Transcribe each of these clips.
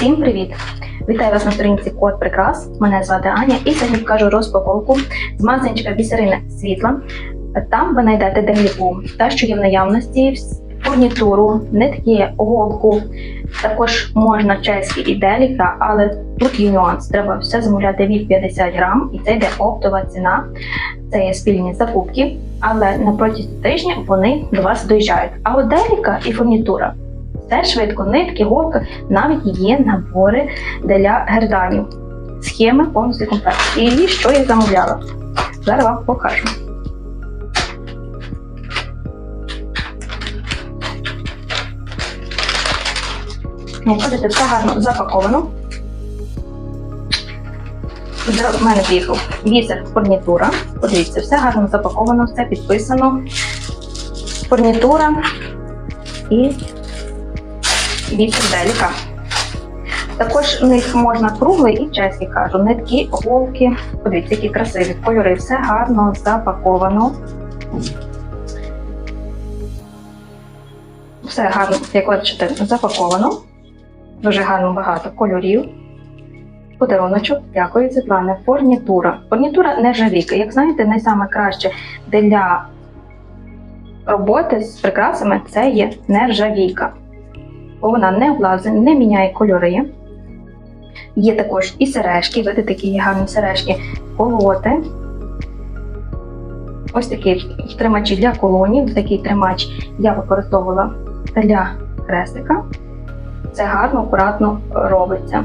Всім привіт! Вітаю вас на сторінці Код Прикрас. Мене звати Аня і сьогодні покажу розпаковку з магазинчика бісерина світла. Там ви знайдете деяку та, що є в наявності, фурнітуру, нитки, голку. Також можна чеські і деліка, але тут є нюанс. Треба все замовляти від 50 грам, і це йде оптова ціна. Це є спільні закупки, але на протязі тижня вони до вас доїжджають. А от деліка і фурнітура все швидко, нитки, голка, навіть є набори для герданів. Схеми повністю комплект. І що я замовляла? Зараз вам покажу. Бачите, все гарно запаковано. В мене приїхав бісер фурнітура. Подивіться, все гарно запаковано, все підписано. Фурнітура і бісер деліка. Також в них можна круглий і чеський кажу, нитки, голки. Подивіться, які красиві кольори, все гарно запаковано. Все гарно, як бачите, запаковано. Дуже гарно багато кольорів. Подаруночок, дякую, Світлана. Фурнітура. Фурнітура нержавійка. Як знаєте, найсаме краще для роботи з прикрасами це є нержавійка. Вона не влазить, не міняє кольори. Є також і сережки, видите, такі гарні сережки, колоти. Ось такі тримачі для колонів. Такий тримач я використовувала для хрестика. Це гарно, акуратно робиться.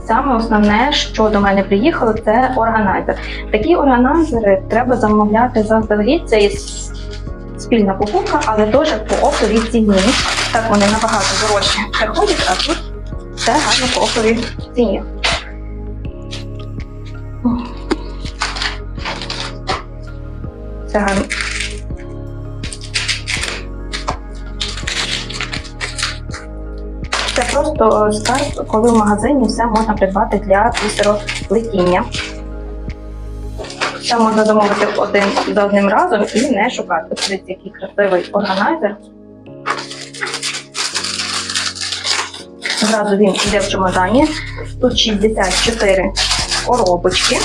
Саме основне, що до мене приїхало, це органайзер. Такі органайзери треба замовляти заздалегідь. Це є спільна покупка, але теж по оптовій ціні. Так вони набагато дорожче приходять, а тут все гарно по оптовій ціні. Все гарно. Це просто скарб, коли в магазині все можна придбати для бісероплетіння. Це можна замовити один за одним разом і не шукати. Подивіться, який красивий органайзер. Зразу він йде в чемодані. Тут 64 коробочки.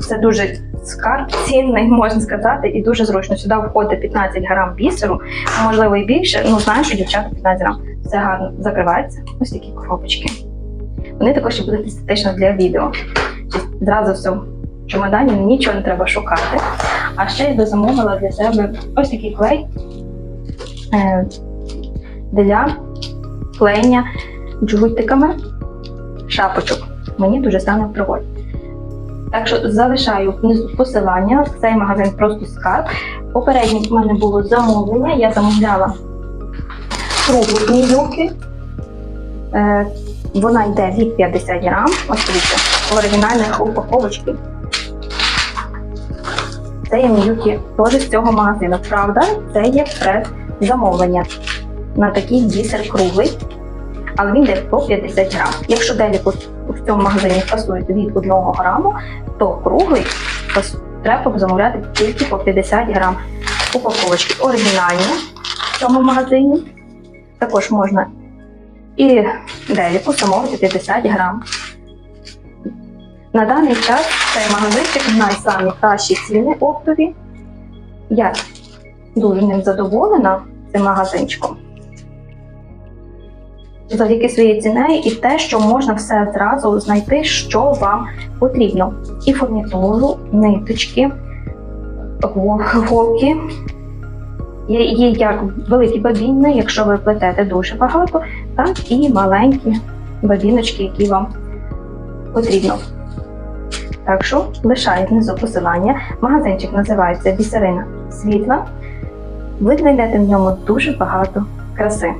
Це дуже скарб цінний, можна сказати, і дуже зручно. Сюди входить 15 грам бісеру, можливо і більше. Ну, знаю, що дівчата 15 грам. Все гарно закривається. Ось такі коробочки. Вони також будуть естетично для відео. Зразу все в чемодані, нічого не треба шукати. А ще я дозамовила для себе ось такий клей е, для клеєння джгутиками шапочок. Мені дуже стане в. Так що залишаю внизу посилання. Цей магазин просто скарб. Попередньо в мене було замовлення. Я замовляла круглі юбки. Е, вона йде від 50 грам. Ось оригінальних упаковочці. Це є мілки теж з цього магазину. Правда, це є предзамовлення на такий бісер круглий, але він йде по 50 грам. Якщо деліку в цьому магазині фасують від 1 граму, то круглий треба замовляти тільки по 50 грам. Упаковочки оригінальні в цьому магазині. Також можна і деліку замовити 50 грам. На даний час цей магазинчик найсамі кращі ціни оптові. Я дуже ним задоволена цим магазинчиком. Завдяки своїй ціні і те, що можна все зразу знайти, що вам потрібно. І фурнітуру, ниточки, голки. Є, як великі бабіни, якщо ви плетете дуже багато, так і маленькі бабіночки, які вам потрібно. Так що лишаю внизу посилання. Магазинчик називається Бісерина Світла. Ви знайдете в ньому дуже багато краси.